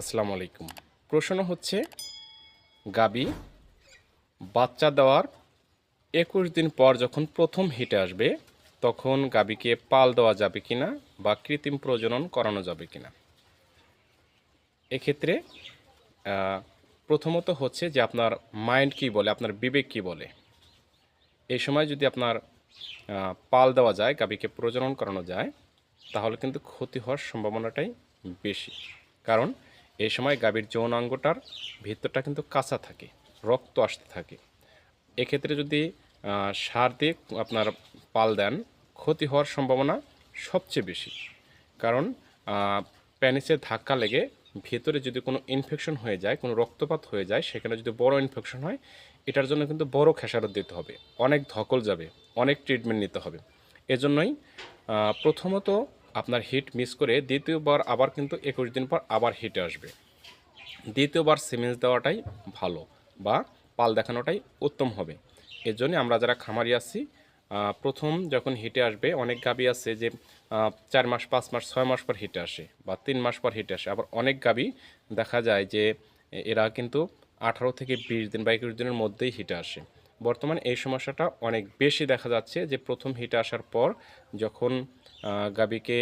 আসসালামু আলাইকুম। প্রশ্ন হচ্ছে, গাবি, বাচ্চা দেওয়ার একুশ দিন পর যখন প্রথম হিটে আসবে, তখন গাবিকে পাল দেওয়া যাবে কিনা বা কৃত্রিম প্রজনন করানো যাবে কিনা? এক্ষেত্রে প্রথমত হচ্ছে যে আপনার মাইন্ড কি বলে, আপনার বিবেক কি বলে? এই সময় যদি আপনার পাল দেওয়া যায়, গাবিকে প্রজনন করানো যায়, তাহলে কিন্তু ক্ষতি হওয়ার সম্ভাবনাটাই বেশি। কারণ এই সময় গাভীর যৌনাঙ্গটার ভিতরটা কিন্তু কাঁচা থাকে, রক্ত আসতে থাকে। এক্ষেত্রে যদি সার দিয়ে আপনার পাল দেন, ক্ষতি হওয়ার সম্ভাবনা সবচেয়ে বেশি। কারণ প্যানিসে ধাক্কা লেগে ভেতরে যদি কোনো ইনফেকশন হয়ে যায়, কোনো রক্তপাত হয়ে যায়, সেখানে যদি বড় ইনফেকশন হয়, এটার জন্য কিন্তু বড় খেসারত দিতে হবে। অনেক ধকল যাবে, অনেক ট্রিটমেন্ট নিতে হবে। এজন্যই প্রথমত আপনার হিট মিস করে দ্বিতীয়বার আবার কিন্তু একুশ দিন পর আবার হিটে আসবে। দ্বিতীয়বার সিমেন্স দেওয়াটাই ভালো বা পাল দেখানোটাই উত্তম হবে। এর জন্য আমরা যারা খামারি আছি প্রথম যখন হিটে আসবে, অনেক গাবি আছে যে চার মাস, পাঁচ মাস, ছয় মাস পর হিটে আসে বা তিন মাস পর হিটে আসে। আবার অনেক গাবি দেখা যায় যে, এরা কিন্তু আঠারো থেকে বিশ দিন বা একুশ দিনের মধ্যেই হিটে আসে। বর্তমানে এই সমস্যাটা অনেক বেশি দেখা যাচ্ছে যে, প্রথম হিটে আসার পর যখন গাবিকে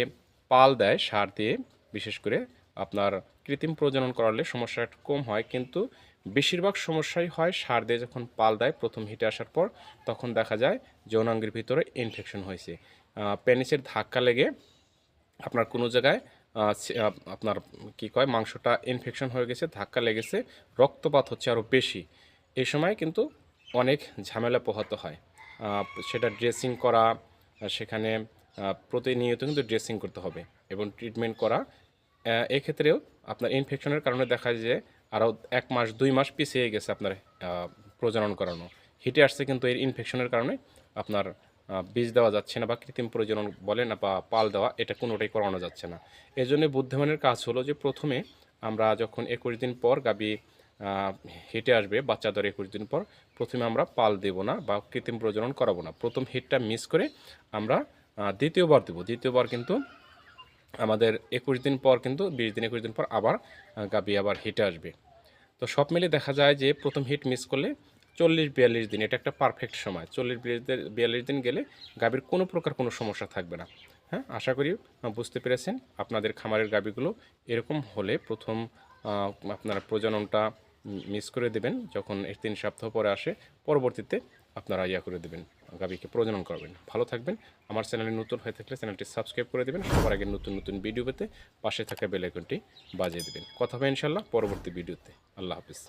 পাল দেয়, সার দিয়ে, বিশেষ করে আপনার কৃত্রিম প্রজনন করালে সমস্যা একটু কম হয়, কিন্তু বেশিরভাগ সমস্যাই হয় সার দিয়ে যখন পাল দেয়, প্রথম হিটে আসার পর তখন দেখা যায় যৌনাঙ্গের ভিতরে ইনফেকশন হয়েছে। পেনিসের ধাক্কা লেগে আপনার কোনো জায়গায় আপনার কি কয়, মাংসটা ইনফেকশন হয়ে গেছে, ধাক্কা লেগেছে, রক্তপাত হচ্ছে আরও বেশি। এই সময় কিন্তু অনেক ঝামেলা পোহাতে হয়। সেটা ড্রেসিং করা, সেখানে প্রতিনিয়ত কিন্তু ড্রেসিং করতে হবে এবং ট্রিটমেন্ট করা এক্ষেত্রেও আপনার ইনফেকশনের কারণে দেখা যায় যে আরও এক মাস, দুই মাস পিছিয়ে গেছে আপনার প্রজনন করানো। হিটে আসছে কিন্তু এর ইনফেকশনের কারণে আপনার বীজ দেওয়া যাচ্ছে না বা কৃত্রিম প্রজনন বলে না বা পাল দেওয়া, এটা কোনোটাই করানো যাচ্ছে না। এই জন্য বুদ্ধিমানের কাজ হলো যে প্রথমে আমরা যখন একুশ দিন পর গাবি হেঁটে আসবে বাচ্চা ধরে একুশ দিন পর, প্রথমে আমরা পাল দেব না বা কৃত্রিম প্রজনন করাবো না। প্রথম হিটটা মিস করে আমরা দ্বিতীয়বার দেবো। দ্বিতীয়বার কিন্তু আমাদের একুশ দিন পর কিন্তু, বিশ দিন, একুশ দিন পর আবার গাবি আবার হিটে আসবে। তো সব মিলে দেখা যায় যে প্রথম হিট মিস করলে চল্লিশ, বিয়াল্লিশ দিন, এটা একটা পারফেক্ট সময়। চল্লিশ, বিয়াল্লিশ দিন গেলে গাভীর কোনো প্রকার কোনো সমস্যা থাকবে না। হ্যাঁ আশা করি বুঝতে পেরেছেন। আপনাদের খামারের গাভীগুলো এরকম হলে প্রথম আপনারা প্রজননটা মিস করে দেবেন। যখন তিন সপ্তাহ পরে আসে, পরবর্তীতে আপনারা ইয়া করে দেবেন। গাভীকে প্রজনন করবেন। ভালো থাকবেন। আমার চ্যানেলে নতুন হয়ে থাকলে চ্যানেলটি সাবস্ক্রাইব করে দেবেন। সবার আগে নতুন নতুন ভিডিও পেতে পাশে থাকা বেলাইকনটি বাজিয়ে দেবেন। কথা হবে ইনশাল্লাহ পরবর্তী ভিডিওতে আল্লাহ হাফিজ।